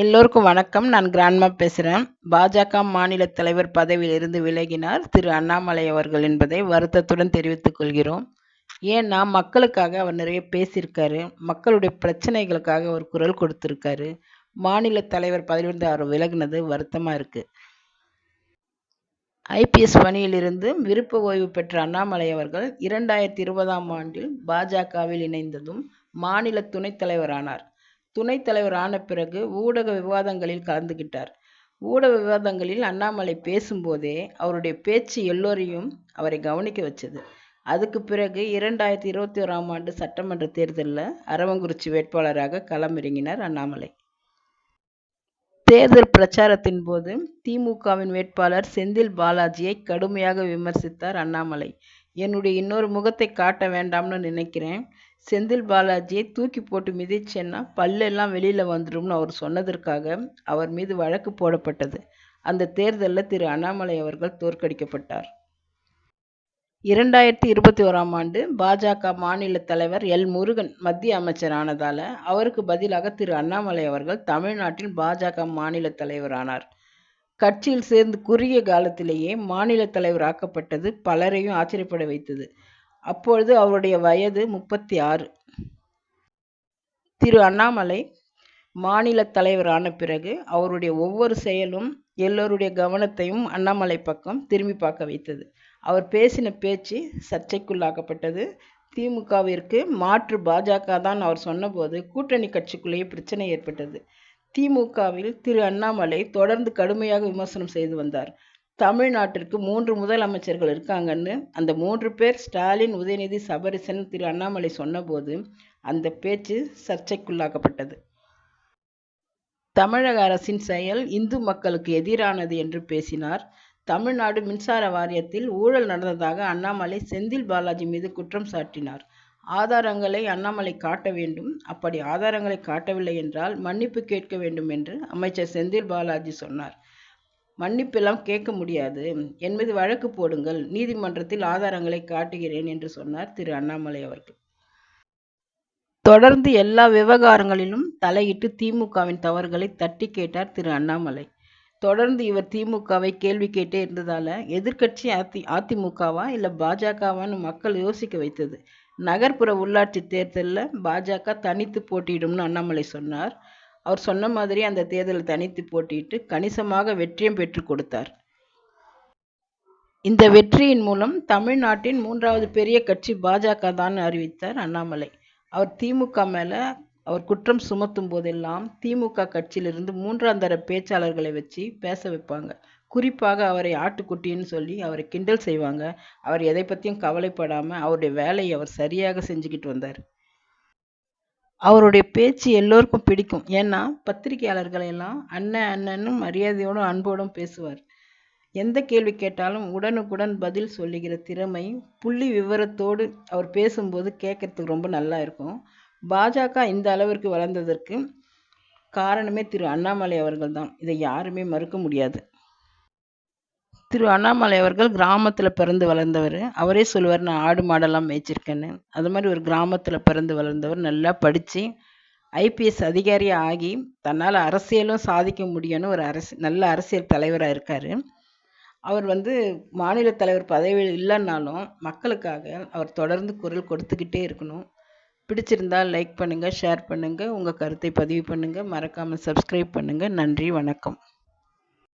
எல்லோருக்கும் வணக்கம். நான் கிராண்ட்மா பேசுகிறேன் பாஜக மாநில தலைவர் பதவியிலிருந்து விலகினார் திரு அண்ணாமலை அவர்கள் என்பதை வருத்தத்துடன் தெரிவித்துக் கொள்கிறோம். ஏன்னா மக்களுக்காக அவர் நிறைய பேசியிருக்காரு. மக்களுடைய பிரச்சனைகளுக்காக அவர் குரல் கொடுத்துருக்காரு. மாநில தலைவர் பதவியிலிருந்து அவர் விலகினது வருத்தமாக இருக்குது ஐபிஎஸ் பணியிலிருந்து விருப்ப ஓய்வு பெற்ற அண்ணாமலை அவர்கள் இரண்டாயிரத்தி இருபதாம் ஆண்டில் பாஜகவில் இணைந்ததும் மாநில துணைத் தலைவரானார். துணைத் தலைவர் ஆன பிறகு ஊடக விவாதங்களில் கலந்துகிட்டார். ஊடக விவாதங்களில் அண்ணாமலை பேசும்போதே அவருடைய பேச்சு எல்லோரையும் அவரை கவனிக்க வச்சது. அதுக்கு பிறகு இரண்டாயிரத்தி இருபத்தி ஓராம் ஆண்டு சட்டமன்ற தேர்தலில் அரவங்குறிச்சி வேட்பாளராக களமிறங்கினார் அண்ணாமலை. தேர்தல் பிரச்சாரத்தின் போது திமுகவின் வேட்பாளர் செந்தில் பாலாஜியை கடுமையாக விமர்சித்தார் அண்ணாமலை. என்னுடைய இன்னொரு முகத்தை காட்ட வேண்டாம்னு நினைக்கிறேன். செந்தில் பாலாஜியை தூக்கி போட்டு மிதிச்சேன்னா பல்லெல்லாம் வெளியில் வந்துடும்னு அவர் சொன்னதற்காக அவர் மீது வழக்கு போடப்பட்டது. அந்த தேர்தலில் திரு அண்ணாமலை அவர்கள் தோற்கடிக்கப்பட்டார். இரண்டாயிரத்தி இருபத்தி ஓராம் ஆண்டு பாஜக மாநில தலைவர் எல் முருகன் மத்திய அமைச்சர் ஆனதால் அவருக்கு பதிலாக திரு அண்ணாமலை அவர்கள் தமிழ்நாட்டில் பாஜக மாநில தலைவரானார். கட்சியில் சேர்ந்து குறுகிய காலத்திலேயே மாநில தலைவர் ஆக்கப்பட்டது பலரையும் ஆச்சரியப்பட வைத்தது. அப்பொழுது அவருடைய வயது முப்பத்தி ஆறு திரு அண்ணாமலை மாநில தலைவரான பிறகு அவருடைய ஒவ்வொரு செயலும் எல்லோருடைய கவனத்தையும் அண்ணாமலை பக்கம் திரும்பி பார்க்க வைத்தது. அவர் பேசின பேச்சு சர்ச்சைக்குள்ளாக்கப்பட்டது. திமுகவிற்கு மாற்று பாஜக தான் அவர் சொன்னபோது கூட்டணி கட்சிக்குள்ளேயே பிரச்சனை ஏற்பட்டது. திமுகவில் திரு அண்ணாமலை தொடர்ந்து கடுமையாக விமர்சனம் செய்து வந்தார். தமிழ்நாட்டிற்கு மூன்று முதலமைச்சர்கள் இருக்காங்கன்னு அந்த மூன்று பேர் ஸ்டாலின் உதயநிதி சபரிசன் திரு அண்ணாமலை சொன்னபோது அந்த பேச்சு சர்ச்சைக்குள்ளாக்கப்பட்டது. தமிழக அரசின் செயல் இந்து மக்களுக்கு எதிரானது என்று பேசினார். தமிழ்நாடு மின்சார வாரியத்தில் ஊழல் நடந்ததாக அண்ணாமலை செந்தில் பாலாஜி மீது குற்றம் சாட்டினார். ஆதாரங்களை அண்ணாமலை காட்ட வேண்டும். அப்படி ஆதாரங்களை காட்டவில்லை என்றால் மன்னிப்பு கேட்க வேண்டும் என்று அமைச்சர் செந்தில் பாலாஜி சொன்னார். மன்னிப்பெல்லாம் கேட்க முடியாது. என் மீது வழக்கு போடுங்கள். நீதிமன்றத்தில் ஆதாரங்களை காட்டுகிறேன் என்று சொன்னார் திரு அண்ணாமலை அவர்கள். தொடர்ந்து எல்லா விவகாரங்களிலும் தலையிட்டு திமுகவின் தவறுகளை தட்டி கேட்டார் திரு அண்ணாமலை. தொடர்ந்து இவர் திமுகவை கேள்வி கேட்டே இருந்ததால எதிர்க்கட்சி அதி அதிமுகவா இல்லை பாஜகவான்னு மக்கள் யோசிக்க வைத்தது. நகர்ப்புற உள்ளாட்சி தேர்தலில் பாஜக தனித்து போட்டியிடும்னு அண்ணாமலை சொன்னார். அவர் சொன்ன மாதிரி அந்த தேர்தலில் தனித்து போட்டியிட்டு கணிசமாக வெற்றியும் பெற்று கொடுத்தார். இந்த வெற்றியின் மூலம் தமிழ்நாட்டின் மூன்றாவது பெரிய கட்சி பாஜக தான் அறிவித்தார் அண்ணாமலை. அவர் திமுக மேலே அவர் குற்றம் சுமத்தும் போதெல்லாம் திமுக கட்சியிலிருந்து மூன்றாம் தர பேச்சாளர்களை வச்சு பேச வைப்பாங்க. குறிப்பாக அவரை ஆட்டுக்குட்டின்னு சொல்லி அவரை கிண்டல் செய்வாங்க. அவர் எதை பற்றியும் கவலைப்படாமல் அவருடைய வேலையை அவர் சரியாக செஞ்சுக்கிட்டு வந்தார். அவருடைய பேச்சு எல்லோருக்கும் பிடிக்கும். ஏன்னா பத்திரிகையாளர்களை எல்லாம் அண்ணன் அண்ணன்னு மரியாதையோடும் அன்போடும் பேசுவார். எந்த கேள்வி கேட்டாலும் உடனுக்குடன் பதில் சொல்லுகிற திறமை புள்ளி விவரத்தோடு அவர் பேசும்போது கேட்கறதுக்கு ரொம்ப நல்லா இருக்கும். பாஜக இந்த அளவிற்கு வளர்ந்ததற்கு காரணமே திரு அண்ணாமலை அவர்கள் தான். இதை யாருமே மறுக்க முடியாது. திரு அண்ணாமலை அவர்கள் கிராமத்தில் பிறந்து வளர்ந்தவர். அவரே சொல்லுவார் நான் ஆடு மாடெல்லாம் மேய்ச்சிருக்கேன்னு. அது மாதிரி ஒரு கிராமத்தில் பிறந்து வளர்ந்தவர் நல்லா படித்து ஐபிஎஸ் அதிகாரியாக ஆகி தன்னால் அரசியலும் சாதிக்க முடியும்னு ஒரு அரசு நல்ல அரசியல் தலைவராக இருக்கார். அவர் வந்து மாநில தலைவர் பதவியில் இல்லைன்னாலும் மக்களுக்காக அவர் தொடர்ந்து குரல் கொடுத்துக்கிட்டே இருக்கணும். பிடிச்சிருந்தால் லைக் பண்ணுங்கள் ஷேர் பண்ணுங்கள் உங்கள் கருத்தை பதிவு பண்ணுங்கள் மறக்காமல் சப்ஸ்கிரைப் பண்ணுங்கள் நன்றி வணக்கம்.